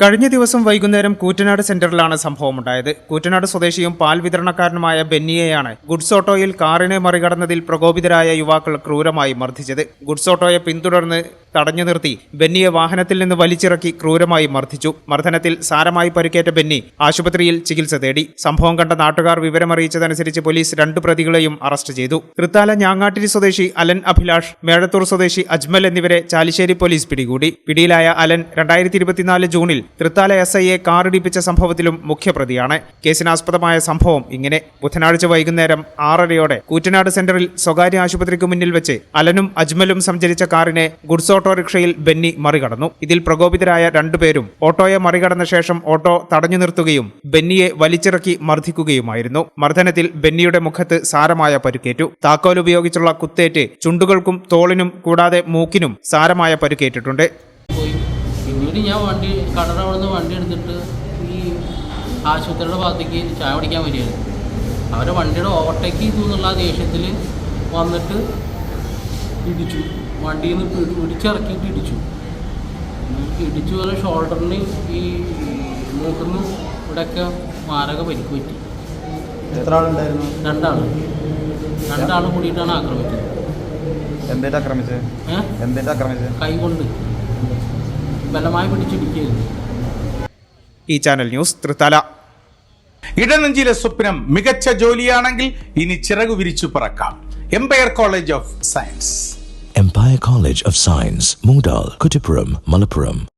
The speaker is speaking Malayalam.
കഴിഞ്ഞ ദിവസം വൈകുന്നേരം കൂറ്റനാട് സെന്ററിലാണ് സംഭവമുണ്ടായത്. കൂറ്റനാട് സ്വദേശിയും പാൽ വിതരണക്കാരനുമായ ബെന്നിയെയാണ് ഗുഡ്സ് ഓട്ടോയിൽ കാറിനെ മറികടന്നതിൽ പ്രകോപിതരായ യുവാക്കൾ ക്രൂരമായി മർദ്ദിച്ചത്. ഗുഡ്സ് ഓട്ടോയെ പിന്തുടർന്ന് തടഞ്ഞു നിർത്തി. ബെന്നിയെ വാഹനത്തിൽ നിന്ന് വലിച്ചിറക്കി ക്രൂരമായി മർദ്ദിച്ചു. മർദ്ദനത്തിൽ സാരമായി പരിക്കേറ്റ ബെന്നി ആശുപത്രിയിൽ ചികിത്സ തേടി. സംഭവം കണ്ട നാട്ടുകാർ വിവരമറിയിച്ചതനുസരിച്ച് പോലീസ് രണ്ടു പ്രതികളെയും അറസ്റ്റ് ചെയ്തു. തൃത്താല ഞാങ്ങാട്ടിരി സ്വദേശി അലൻ അഭിലാഷ് മേഴത്തൂർ സ്വദേശി അജ്മൽ എന്നിവരെ ചാലിശ്ശേരി പോലീസ് പിടികൂടി. പിടിയിലായ അലൻ രണ്ടായിരത്തി ഇരുപത്തിനാല് ജൂണിൽ തൃത്താല എസ് ഐയെ കാറിടിപ്പിച്ച സംഭവത്തിലും മുഖ്യപ്രതിയാണ്. കേസിനാസ്പദമായ സംഭവം ഇങ്ങനെ. ബുധനാഴ്ച വൈകുന്നേരം ആറരയോടെ കൂറ്റനാട് സെന്ററിൽ സ്വകാര്യ ആശുപത്രിക്ക് മുന്നിൽ വെച്ച് അലനും അജ്മലും സഞ്ചരിച്ച കാറിനെ ഗുഡ്സ് ഓട്ടോറിക്ഷയിൽ ബെന്നി മറികടന്നു. ഇതിൽ പ്രകോപിതരായ രണ്ടുപേരും ഓട്ടോയെ മറികടന്ന ശേഷം ഓട്ടോ തടഞ്ഞു നിർത്തുകയും ബെന്നിയെ വലിച്ചിറക്കി മർദ്ദിക്കുകയുമായിരുന്നു. മർദ്ദനത്തിൽ ബെന്നിയുടെ മുഖത്ത് സാരമായ പരുക്കേറ്റു. താക്കോൽ ഉപയോഗിച്ചുള്ള കുത്തേറ്റ് ചുണ്ടുകൾക്കും തോളിനും കൂടാതെ മൂക്കിനും സാരമായ പരുക്കേറ്റിട്ടുണ്ട്. ഞാൻ വണ്ടി വണ്ടി എടുത്തിട്ട് ഈ ആശുപത്രിയുടെ ഭാഗത്തേക്ക് ചായ പിടിക്കാൻ വരികയായിരുന്നു. അവരെ വണ്ടിയുടെ ഓവർടേക്ക് ചെയ്തു എന്നുള്ള ദേഷ്യത്തിൽ വന്നിട്ട് ഇടിച്ചു. വണ്ടിയിൽ നിന്ന് പിടി- പിടിച്ചിറക്കിയിട്ട് ഇടിച്ചു. ഇടിച്ചു പോലെ ഷോൾഡറിന് ഈ മൂക്കിന്ന് ഇവിടെയൊക്കെ മാരക പരിക്ക് പറ്റി. എത്ര ആളുണ്ടായിരുന്നു രണ്ടാൾ രണ്ടാൾ കൂടിയിട്ടാണ് ആക്രമിച്ചത്. എന്തേറ്റ് ആക്രമിച്ചത് എന്തേറ്റ് ആക്രമിച്ചത് കൈ കൊണ്ട്. ബലമായി പിടിച്ചിടിക്കുകയായിരുന്നു ഈ ചാനൽ ന്യൂസ് തൃത്താല. ഇടനെഞ്ചിലെ സ്വപ്നം മികച്ച ജോലിയാണെങ്കിൽ ഇനി ചിറകു വിരിച്ചു പറക്കാം. Empire College of Science Empire College of Science, Moondal, Kuttipuram, Malappuram.